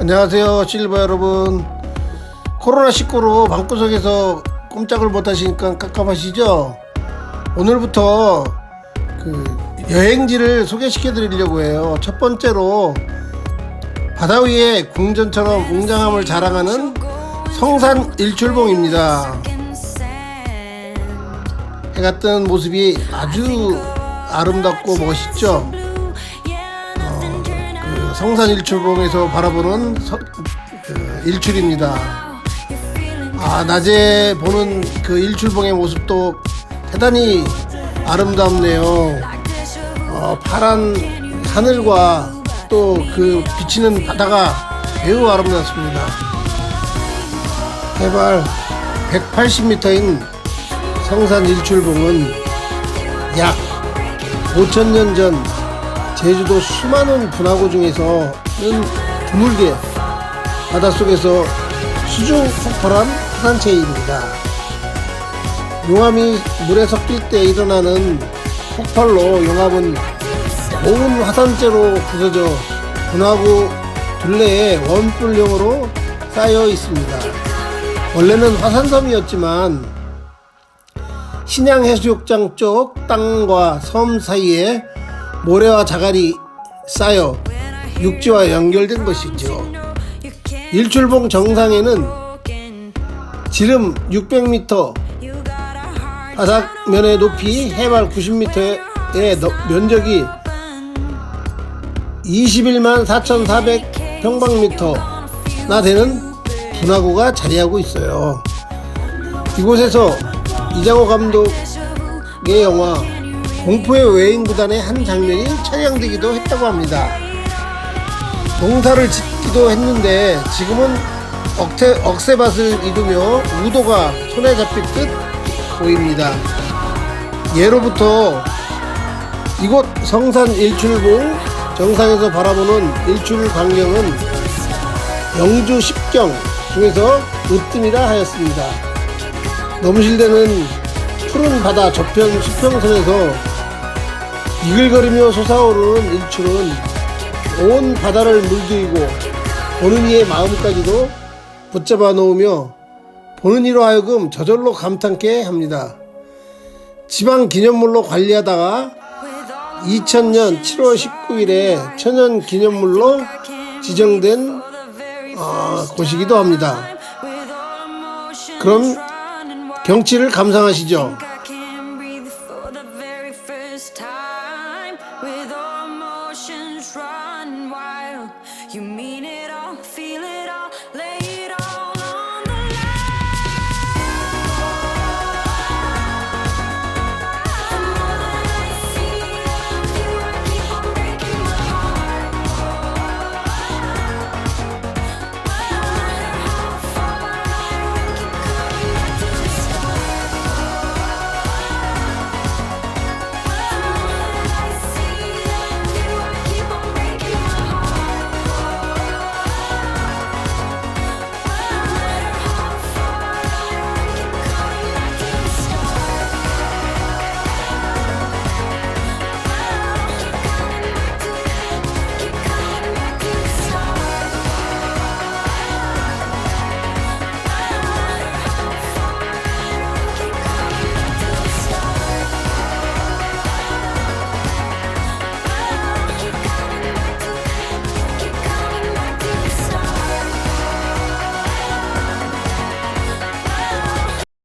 안녕하세요 실버 여러분. 코로나19로 방구석에서 꼼짝을 못하시니까 깝깝하시죠? 오늘부터 그 여행지를 소개시켜 드리려고 해요. 첫 번째로 바다 위에 궁전처럼 웅장함을 자랑하는 성산 일출봉입니다. 해가 뜬 모습이 아주 아름답고 멋있죠? 그 성산 일출봉에서 바라보는 서- 그 일출입니다. 아 낮에 보는 그 일출봉의 모습도 대단히 아름답네요. 어, 파란 하늘과 또 그 비치는 바다가 매우 아름답습니다. 해발 180m인 성산 일출봉은 약 5천년 전 제주도 수많은 분화구 중에서는 드물게 바닷속에서 수중 폭발한 화산체입니다. 용암이 물에 섞일 때 일어나는 폭발로 용암은 온 화산재로 부서져 분화구 둘레에 원뿔형으로 쌓여 있습니다. 원래는 화산섬이었지만 신양해수욕장 쪽 땅과 섬 사이에 모래와 자갈이 쌓여 육지와 연결된 것이죠. 일출봉 정상에는 지름 600m, 바닥면의 높이 해발 90m의 면적이 21만 4,400 평방미터나 되는 분화구가 자리하고 있어요. 이곳에서 이장호 감독의 영화 공포의 외인 구단의 한 장면이 촬영되기도 했다고 합니다. 농사를 짓기도 했는데 지금은 억태, 억새밭을 이루며 우도가 손에 잡힐 듯 보입니다. 예로부터 이곳 성산 일출봉 정상에서 바라보는 일출 광경은 영주 십경 중에서 으뜸이라 하였습니다. 넘실대는 푸른 바다 저편 수평선에서 이글거리며 솟아오르는 일출은 온 바다를 물들이고 보는 이의 마음까지도 붙잡아 놓으며 보는 이로 하여금 저절로 감탄케 합니다. 지방 기념물로 관리하다가 2000년 7월 19일에 천연 기념물로 지정된 어, 곳이기도 합니다. 그럼 경치를 감상하시죠. Emotions run wild, you mean